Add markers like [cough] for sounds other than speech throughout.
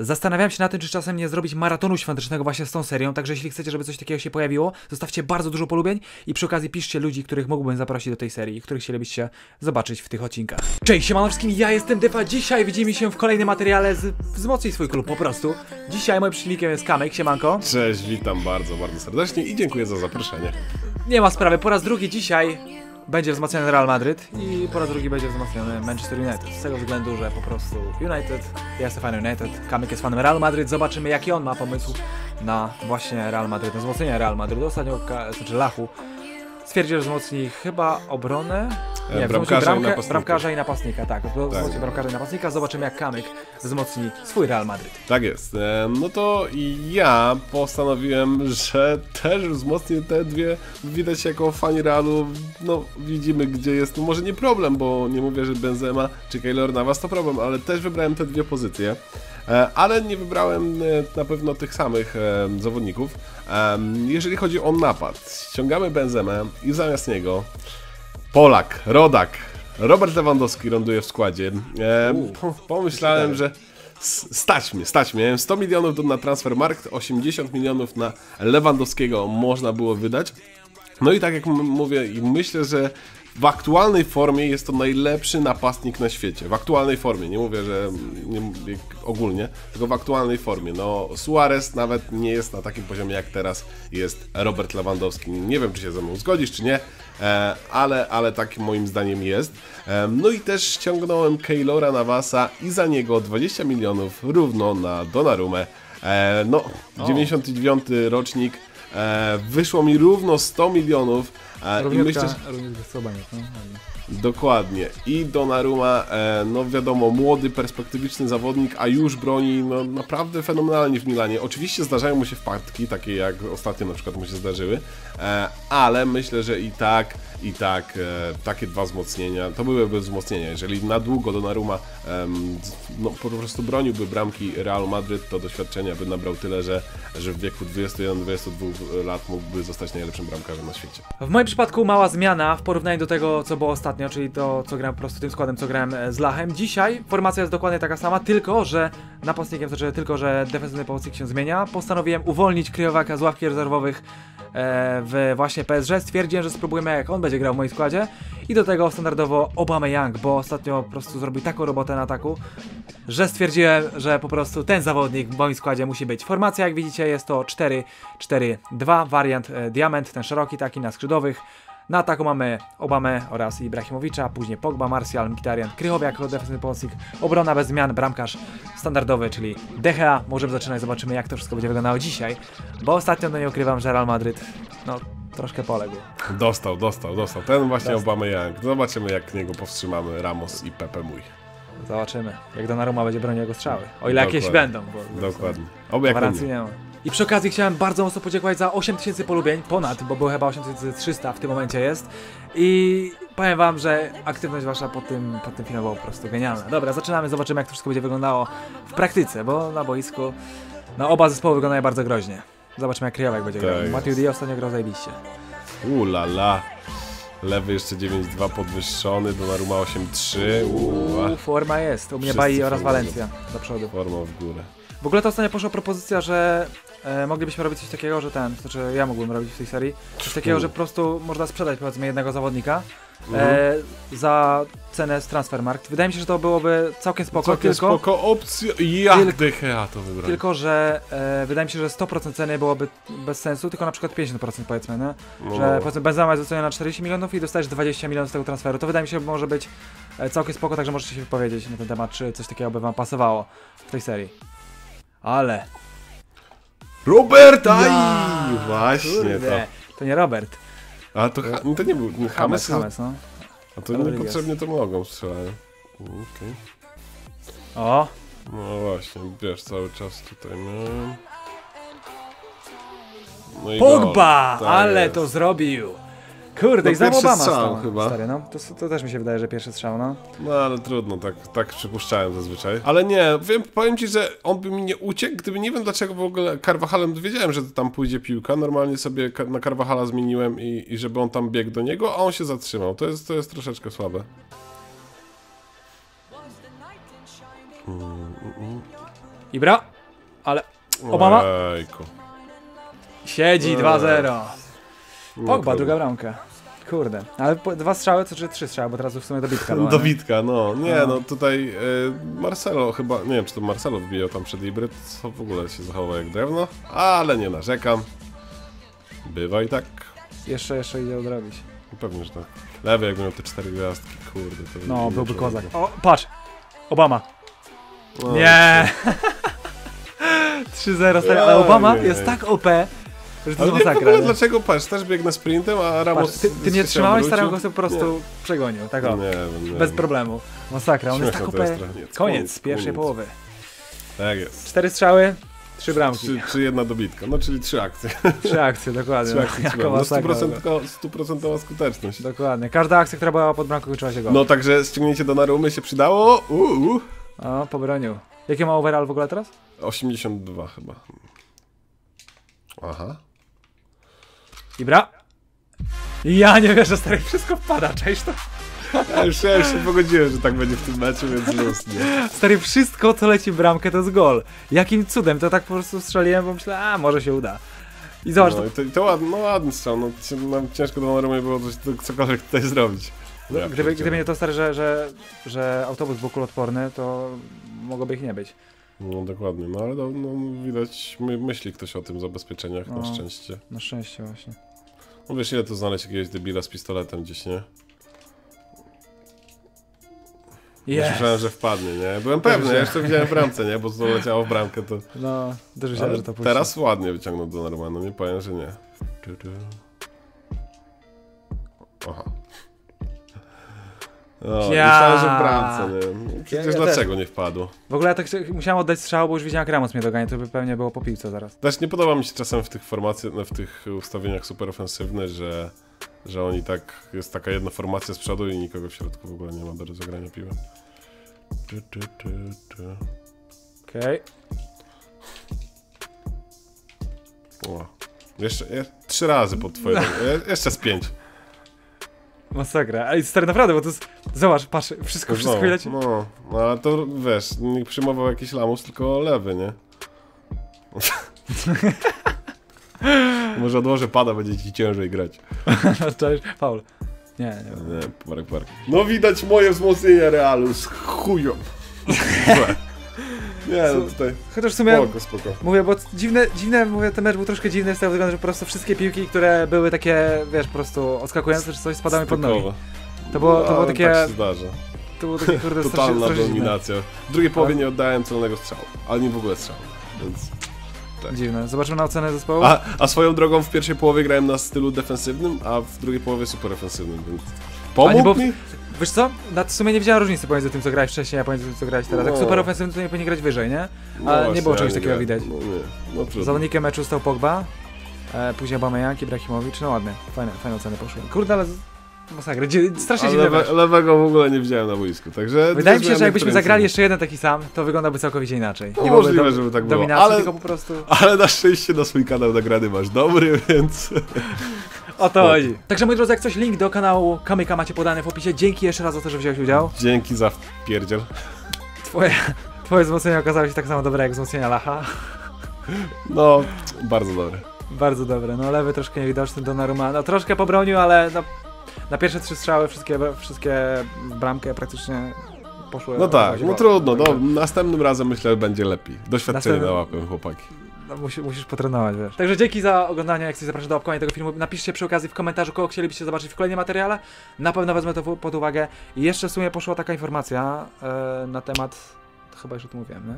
Zastanawiałem się na tym, czy czasem nie zrobić maratonu świątecznego właśnie z tą serią, także jeśli chcecie, żeby coś takiego się pojawiło, zostawcie bardzo dużo polubień i przy okazji piszcie ludzi, których mógłbym zaprosić do tej serii, których chcielibyście zobaczyć w tych odcinkach. Cześć, siemano wszystkim, ja jestem Dyfa, dzisiaj widzimy się w kolejnym materiale z Wzmocnij swój klub po prostu. Dzisiaj moim przeciwnikiem jest Kamek, siemanko. Cześć, witam bardzo, bardzo serdecznie i dziękuję za zaproszenie. Nie ma sprawy, po raz drugi dzisiaj będzie wzmacniany Real Madryt i po raz drugi będzie wzmacniany Manchester United. Z tego względu, że po prostu United, ja jestem United, Kamyk jest fanem Real Madryt, zobaczymy jaki on ma pomysł na właśnie Real Madryt, na wzmocnienie Real Madryt. Ostatnio, znaczy Lachu stwierdził, że wzmocni chyba obronę, nie, bramkarza wzmocni i napastnika. bramkarza i napastnika, tak, wzmocni bramkarza i napastnika, zobaczymy jak Kamyk wzmocni swój Real Madryt. Tak jest. E, No to ja postanowiłem, że też wzmocnię te dwie. Widać jako fani Realu, no widzimy gdzie jest tu może nie problem, bo nie mówię, że Benzema czy Keylor Navas to problem, ale też wybrałem te dwie pozycje. E, Ale nie wybrałem e, na pewno tych samych zawodników. Jeżeli chodzi o napad, ściągamy Benzemę i zamiast niego Polak, rodak, Robert Lewandowski ląduje w składzie. E, po- pomyślałem, że stać mnie, stać mnie. 100 milionów na Transfermarkt, 80 milionów na Lewandowskiego można było wydać. No i tak jak mówię, i myślę, że w aktualnej formie jest to najlepszy napastnik na świecie. W aktualnej formie, nie mówię, że nie, ogólnie, tylko w aktualnej formie. No, Suarez nawet nie jest na takim poziomie jak teraz jest Robert Lewandowski. Nie wiem, czy się ze mną zgodzisz, czy nie, e, ale, ale tak moim zdaniem jest. E, no i też ściągnąłem Keylora Navasa i za niego 20 milionów równo na Donnarumę. E, no, 99 rocznik. Wyszło mi równo 100 milionów. E, I myślę, że... Równiutka no. Dokładnie. I Donnarumma, e, no wiadomo, młody, perspektywiczny zawodnik, a już broni no, naprawdę fenomenalnie w Milanie. Oczywiście zdarzają mu się wpadki, takie jak ostatnio na przykład mu się zdarzyły, e, ale myślę, że i tak, i tak e, takie dwa wzmocnienia, to byłyby wzmocnienia. Jeżeli na długo Donnarumma no, po prostu broniłby bramki Real Madryt, to doświadczenia by nabrał tyle, że, że w wieku 21-22 lat mógłby zostać najlepszym bramkarzem na świecie. W moim przypadku mała zmiana w porównaniu do tego, co było ostatnio, czyli to, co grałem po prostu tym składem, co grałem e, z Lachem. Dzisiaj formacja jest dokładnie taka sama, tylko że napastnikiem, znaczy tylko że defensywny pomocnik się zmienia. Postanowiłem uwolnić Kryjowaka z ławki rezerwowych w właśnie PSG. Stwierdziłem, że spróbujemy jak on będzie grał w moim składzie. I do tego standardowo Obama Young, bo ostatnio po prostu zrobił taką robotę na ataku, że stwierdziłem, że po prostu ten zawodnik w moim składzie musi być. Formacja, jak widzicie, jest to 4-4-2, wariant e, diament, ten szeroki taki na skrzydłowych. Na ataku mamy Obamę oraz Ibrahimowicza, później Pogba, Martial, Mkhitaryan, Krychowiak jako defensywny pomocnik, obrona bez zmian, bramkarz standardowy, czyli DHA. Możemy zaczynać, zobaczymy jak to wszystko będzie wyglądało dzisiaj, bo ostatnio, no nie ukrywam, że Real Madryt, no troszkę poległ. Dostał, dostał, dostał. Ten właśnie Dostał. Obama Young. Zobaczymy, jak niego powstrzymamy Ramos i Pepe mój. Zobaczymy, jak Donnarumma będzie bronił jego strzały. O ile jakieś Dokładnie. będą, bo Dokładnie. Oby jak nie ma. I przy okazji chciałem bardzo mocno podziękować za 8000 polubień, ponad, bo było chyba 8300 w tym momencie jest. I powiem wam, że aktywność wasza pod tym, pod tym filmem była po prostu genialna. Dobra, zaczynamy, zobaczymy jak to wszystko będzie wyglądało w praktyce, bo na boisku no oba zespoły wyglądają bardzo groźnie. Zobaczymy jak Kryjowek będzie Tak grał. Matthew D ostatnio grał zajebiście. U la la. Lewy jeszcze 9-2 podwyższony, Donnarumma 8-3. Uuu, U, forma jest, u mnie Wszyscy Bai oraz Walencja do przodu. forma w górę. W ogóle to ostatnio poszła propozycja, że e, moglibyśmy robić coś takiego, że ten, to znaczy ja mógłbym robić w tej serii, coś takiego, że po prostu można sprzedać powiedzmy jednego zawodnika Mhm. e, za cenę z Transfermarkt. Wydaje mi się, że to byłoby całkiem spoko, Całkiem tylko, spoko opcja. Ja Tylko- DHA to wybrałem. tylko że e, wydaje mi się, że 100% ceny byłoby bez sensu, tylko na przykład 50% powiedzmy, nie? No, Że powiedzmy Benzema jest doceniony na 40 milionów i dostajesz 20 milionów z tego transferu. To wydaje mi się, że może być e, całkiem spoko, także możecie się wypowiedzieć na ten temat, czy coś takiego by wam pasowało w tej serii. Ale... Robert! Aj! Ja, Właśnie Kurde, to nie Robert. to. A to, ha, to nie był James, Hames? James, no. A to Rodriguez. niepotrzebnie to mogą strzelać. Okej. O, No właśnie, wiesz, cały czas tutaj miałem. No i Pogba! Tak ale to zrobił! Kurde, No i znowu pierwszy Obama strzał stał, chyba. Stary, no. To, to też mi się wydaje, że pierwszy strzał, no. No ale trudno, tak, tak przypuszczałem zazwyczaj. Ale nie, wiem, powiem ci, że on by mi nie uciekł, gdyby nie wiem dlaczego w ogóle Carvahalem wiedziałem, że tam pójdzie piłka. Normalnie sobie na Carvahala zmieniłem i, i żeby on tam biegł do niego, a on się zatrzymał. To jest, to jest troszeczkę słabe. Mm, mm, mm. Ibra, ale Obama? Ejku. siedzi Eee. 2-0. No, Pogba, druga bramka. Kurde, ale po, dwa strzały, to czy trzy strzały, bo teraz już w sumie dobitka [laughs] była, nie? Dobitka, no. Nie, No. no tutaj y, Marcelo chyba, nie wiem czy to Marcelo wbijał tam przed Ibry, co w ogóle się zachował jak drewno, ale nie narzekam. Bywa i tak. Jeszcze, jeszcze idzie odrobić. Pewnie, że tak. Lewy jakby miał te cztery gwiazdki, kurde. To No, by byłby kozak. O, patrz! Obama. No, Nie! 3-0 [laughs] stary, ale Obama jest tak OP, że to Ale jest nie, w masakra. ogóle nie? dlaczego, patrz, też biegnę sprintem, a Ramos... Patrz, ty, ty mnie trzymałeś, starego sobie po prostu przegonił. Tak o, Nie nie bez problemu. Masakra, on jest tak OP. Nie, Koniec pierwszej koniec. połowy. Tak jest. Cztery strzały, trzy bramki. Czy, czy jedna dobitka, no czyli trzy akcje. Trzy akcje, dokładnie. Trzy akcje trzymamy. No masakra. 100%, 100% skuteczność. Dokładnie. Każda akcja, która była pod bramką, kończyła się go. No także ściągnięcie do Narumy się przydało. Uuu. O, pobronił. Jakie ma overall w ogóle teraz? 82 chyba. Aha. Ibra. Ja nie wierzę, stary, wszystko wpada, cześć to. [laughs] Ja już, ja już się pogodziłem, że tak będzie w tym meczu, więc luz, nie? Stary, wszystko co leci w bramkę to jest gol. Jakim cudem, to tak po prostu strzeliłem, bo myślę, a może się uda. I zobacz, No, to, to, ładny, no ładny strzał, no nam ciężko do Narumy było coś, to, cokolwiek tutaj zrobić. Ja gdyby, gdyby nie to stary, że, że, że autobus był kulotworny, to mogłoby ich nie być. No dokładnie, no ale no, no, widać, my, myśli ktoś o tym zabezpieczeniach, na No. szczęście. Na szczęście właśnie. No wiesz, ile tu znaleźć jakiegoś debila z pistoletem gdzieś, nie? Jest. Myślałem, że wpadnie, nie? Byłem pewny, ja to widziałem w bramce, nie? Bo to leciało w bramkę, to... No, też myślałem, że to puści. teraz ładnie wyciągnął do Normanu, nie powiem, że nie. Aha. No, Ja. myślałem, że w bramce, nie? Przecież Ja- ja dlaczego nie wpadł? W ogóle ja tak musiałem oddać strzał, bo już widziałem jak Ramos mnie dogania, to by pewnie było po piłce zaraz. Też nie podoba mi się czasem w tych formacjach, w tych ustawieniach super ofensywnych, że, że oni tak, jest taka jedna formacja z przodu i nikogo w środku w ogóle nie ma do rozegrania tu. Okej. O. Jeszcze, je, trzy razy pod twoje, je, jeszcze z pięć. Masakra. Ej, stary, naprawdę, bo to jest... Zobacz, patrz, wszystko, wszystko no, leci. No, no, ale to wiesz, nie przyjmował jakiś lamus, tylko lewy, nie? [laughs] Może odłożę pada, będzie ci ciężej grać. [laughs] Cześć, Paul. Nie, nie. Nie, parek, parek. No widać moje wzmocnienie realu z chują. [laughs] Nie, no tutaj Chociaż w sumie... spoko, spoko. Mówię, bo dziwne, dziwne, mówię, ten mecz był troszkę dziwny z tego względu, że po prostu wszystkie piłki, które były takie, wiesz, po prostu odskakujące czy coś, spadały pod nogi. To było, to No, było ale takie, Tak się zdarza. to było takie, kurde, [laughs] Totalna strasznie dominacja. W drugiej połowie nie oddałem celnego strzału, ale nie w ogóle strzału, więc... Dziwne. Zobaczymy na ocenę zespołu. A, a swoją drogą w pierwszej połowie grałem na stylu defensywnym, a w drugiej połowie super ofensywnym, więc... Nie, bo- Pomógł mi? Wiesz co? Na w sumie nie widziałem różnicy pomiędzy tym, co grałeś wcześniej, a pomiędzy tym, co grałeś teraz. Jak No. super ofensywny, to nie powinien grać wyżej, nie? No Ale nie było czegoś takiego widać. No nie, no. Zawodnikiem meczu stał Pogba, e, później Aubameyang, Ibrahimowicz, no ładne, fajne, fajne oceny poszły. Kurde, ale masakra, strasznie dziwny lewe, lewego w ogóle nie widziałem na boisku, także... Wydaje mi się, że jakbyśmy zagrali jeszcze jeden taki sam, to wyglądałby całkowicie inaczej. No Nie możliwe, do- żeby tak było, ale- tylko po prostu... [laughs] Ale na szczęście na swój kanał nagrany masz dobry, więc... O to chodzi. Także moi drodzy, jak coś, link do kanału Kamyka macie podany w opisie. Dzięki jeszcze raz za to, że wziąłeś udział. Dzięki za pierdziel. Twoje, twoje wzmocnienia okazały się tak samo dobre jak wzmocnienia Lacha. No, bardzo dobre. Bardzo dobre. No lewy troszkę niewidoczny, Donnarumma. No troszkę pobronił, ale no, na pierwsze trzy strzały wszystkie, wszystkie w bramkę praktycznie poszły. No tak, no trudno, no, następnym razem myślę, że będzie lepiej. Doświadczenie Następnym- na łapę, chłopaki. No, musi, musisz potrenować, wiesz. Także dzięki za oglądanie, jak chcecie zapraszam do opkowania tego filmu. Napiszcie przy okazji w komentarzu, kogo chcielibyście zobaczyć w kolejnym materiale. Na pewno wezmę to pod uwagę. I jeszcze w sumie poszła taka informacja e, na temat, chyba już o tym mówiłem, nie?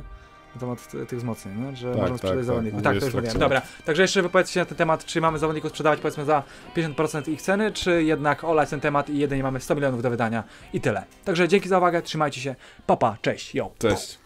Na temat tych wzmocnień, nie? że Tak, możemy tak, sprzedać tak. zawodników. Tak, to Mówiłeś już mówiłem. Dobra, także jeszcze wypowiedzcie się na ten temat, czy mamy zawodników sprzedawać powiedzmy za 50% ich ceny, czy jednak olać ten temat i jedynie mamy 100 milionów do wydania i tyle. Także dzięki za uwagę, trzymajcie się, papa, cześć, yo! Cześć.